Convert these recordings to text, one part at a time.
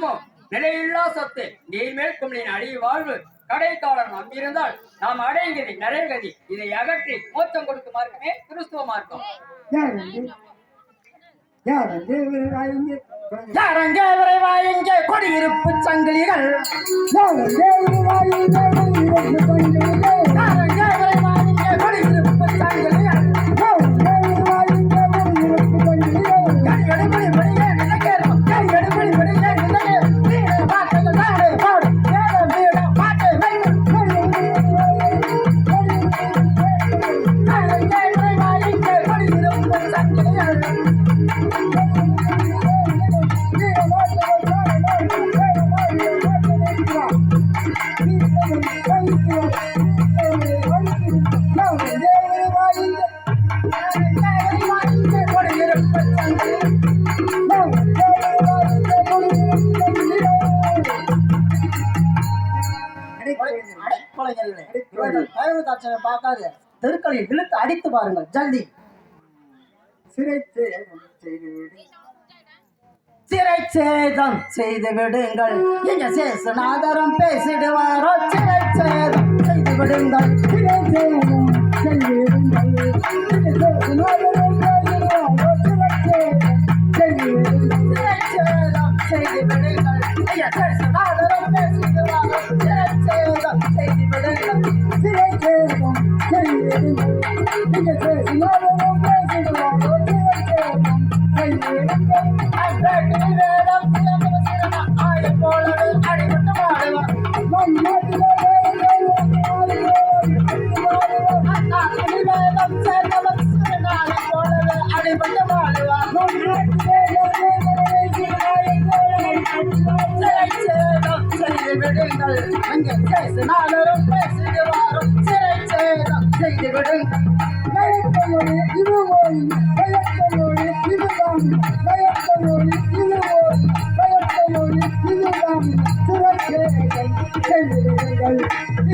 குடும்பம் நிலையில்லா சொத்து. நீர்மேல் கும்பலின் அடி வாழ்வு. கடைக்காலர் நம்பியிருந்தால் நாம் அடையங்கதி நரகதி இதை அகற்றி மோட்சம் கொடுக்கும் மார்க்கமே கிறிஸ்துவ மார்க்கம். யாரங்கே விரைவாயிங்கே கொடியிருப்பு சங்கிலிகள். யாரங்கே விரைவாயிங்கே பார்க்காது தெருக்களில் இழுத்து அடித்து பாருங்கள். ஜல்தி சிறை சேதம் செய்து விடுங்கள். எங்க சேசுநாதரம் பேசிடுவாரோ? சிறை சேதம் செய்து விடுங்கள். சிறை சேதம் செய்து செய்து விடுங்கள் அங்கே பேசினாலும் பேசிடுவாரும் சிறை சேதம் செய்து விடுங்கள் பயத்தமொழி இதுவோய் பயத்தமொழி இதுதான் பயத்தமொழி இதுவோய் பயத்தமொழி இதுதான் சிறச்சேதம் செய்திருங்கள்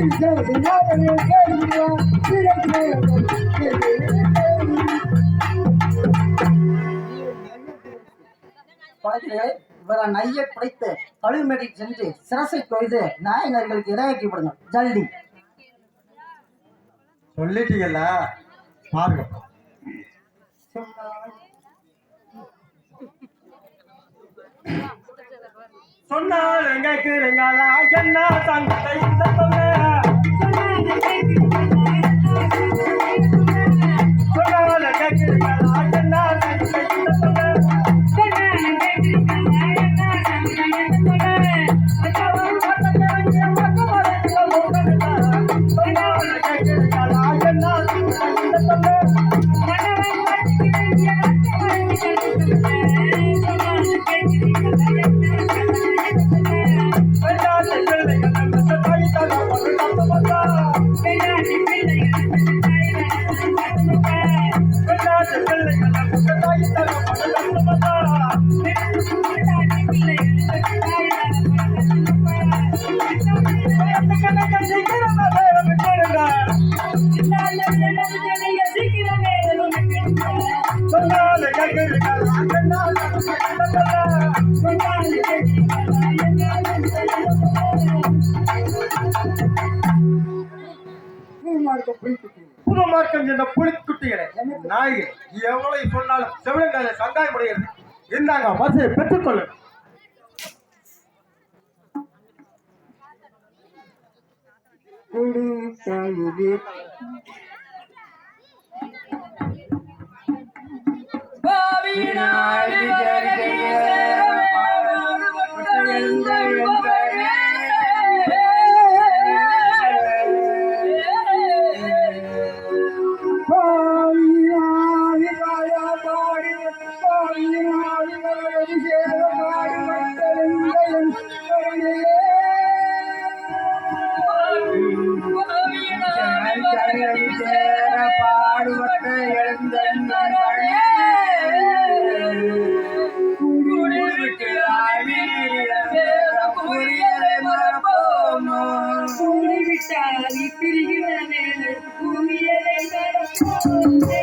இன்றது நாவலே கேள்வியோம் சிறச்சேதம் செய்திருங்கள் படைக்கிறே இவரை நையை பிடித்து கழுவுமேடை சென்று சிரசை கொய்து நாயனர்களுக்கு இரையாக்கி விடுங்க ஜல்தி. சொல்லிட்டீங்கல்ல? பாருங்க. சொன்னால் எங்க கேளுங்களா என்ன தங்கத்தை இந்த புது மார்க்கம் என்ற புலிக்குட்டிகளை நாய்கள் எவ்வளவு சொன்னாலும் செவிலங்கால சங்காயப்படுகிறது இந்தாங்க மசையை பெற்றுக்கொள்ளு Krishna, Thank.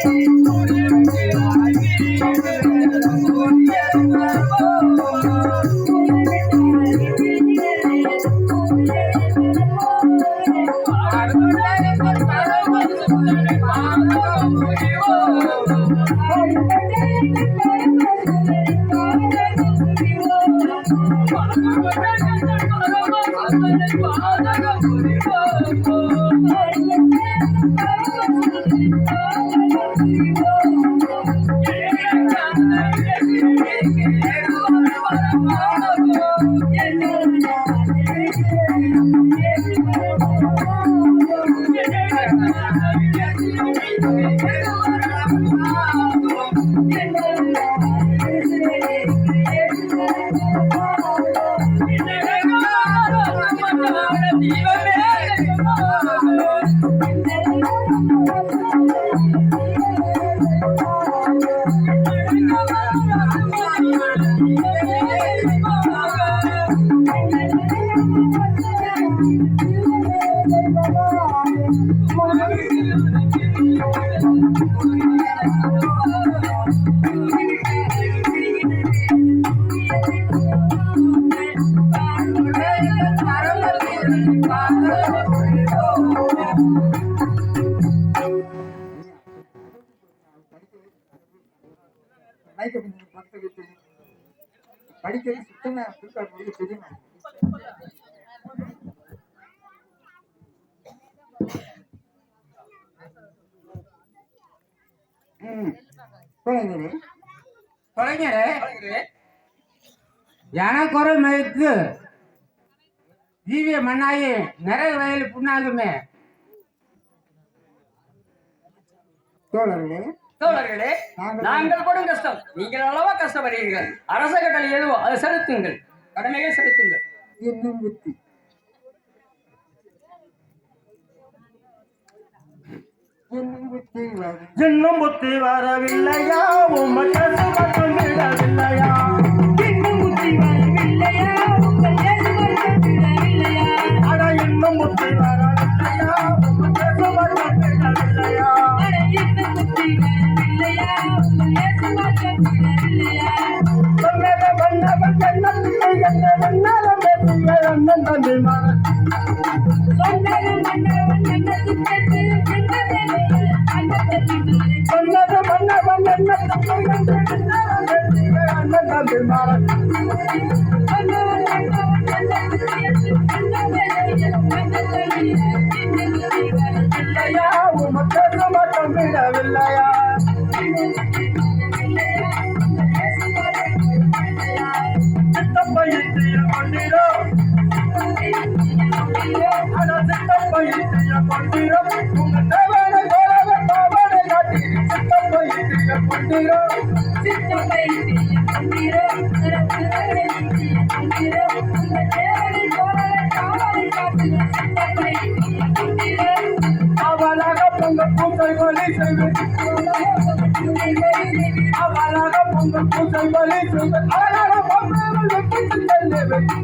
Yeah. படிக்கிறது சுத்தமா புதுசா படிக்க தெரியுமா ம். குழந்தைகளே கலைஞரே எனக்கு ஒரு மதித்து ஜீவிய மண்ணாயி நிறைய வயல் புண்ணாகுமே. தோழர்களே. தோழர்களே நாங்கள் படும் கஷ்டம். நீங்கள் அல்லவா கஷ்டப்படுகிறீர்கள். அரச கட்டளை எதுவோ அதை செலுத்துங்கள். கடமையை செலுத்துங்கள். இன்னும் புத்தி. இன்னும் புத்தி வரும் இன்னும் புத்தி வரவில்லையா உமக்கு மட்டும் விடவில்லையா? இன்னும் புத்தி வரவில்லையா? உங்கள் விடவில்லையா அட இன்னும் புத்தி வர காட்டி சித்தப்பையிட்டிய கொண்டிரோ அவளாக பொங்க பூசை பலி செய்வேன் அவளாக பொங்க பூசை பலி செய்வேன் அவளாக பொங்கல் வெட்டி செல்லுவேன்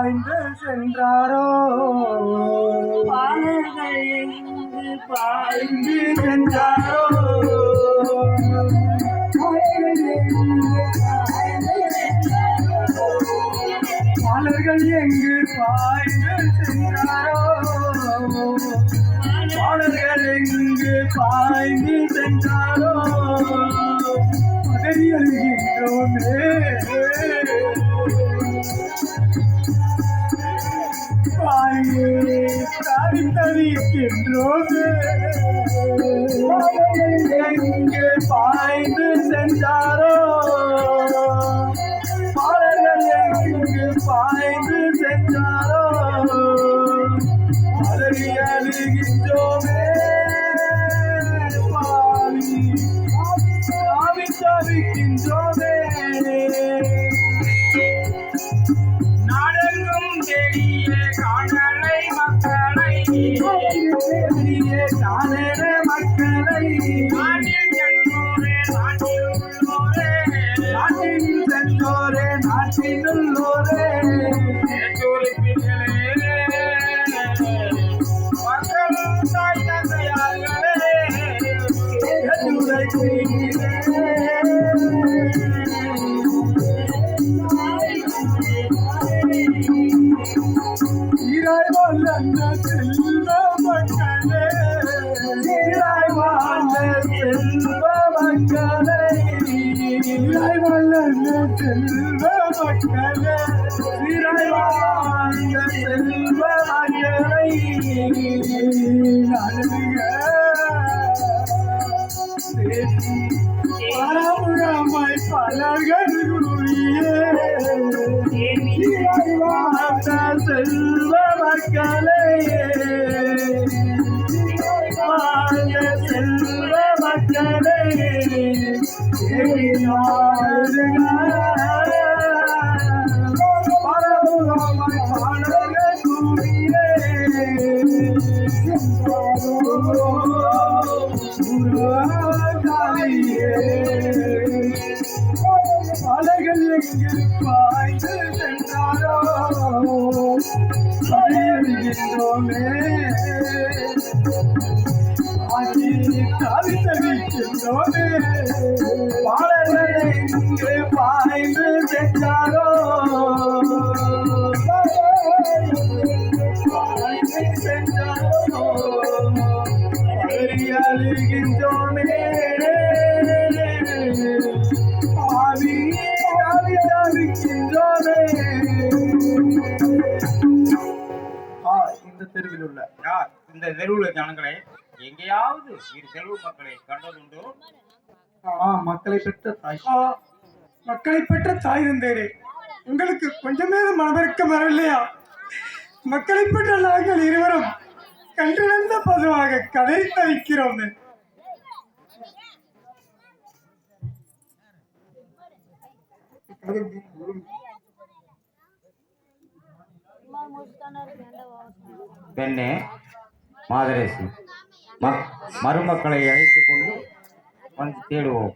பாய்ந்து சென்றாரோ? பாய்ந்து சென்றாரோ? பாலர்கள் எங்கு பாய்ந்து சென்றாரோ? பாலர்கள் எங்கு பாய்ந்து சென்றாரோ? பாடி அழுகின்றோமே பாடி ஆவி தவிக்கின்றோமே நாடெங்கும் தெரிய காணலை மக்களை தெரிய காணல மக்களை. நாட்டில் செல்வ மக்களே. சீராய் வாழ்ந்த செல்வ செல்வ மக்களே பாய்ந்து சென்றாரோ அறிகின்றோமே தவி தவிக்கின்றோமே பாலர்களை இங்கு பாய்ந்து சென்றாரோ பாய்ந்து சென்றாரோ அழுகின்றோமே இந்த தெருவில் உள்ள யார்? இந்த தெருவுல ஜனங்களே எங்கேயாவது இரு செல்வ மக்களை கண்டதுண்டோ? மக்களை பெற்ற தாய். மக்களை பெற்ற தாய் தந்தேரே உங்களுக்கு கொஞ்சமே மனதிற்கம் வரவில்லையா? மக்களை பெற்ற நாங்கள் இருவரும் கண்டிழந்த பதுவாக கதை தவிக்கிறோம். பெண்ணே மாதரேசி. மருமக்களை அழைத்துக் கொண்டு வந்து தேடுவோம்.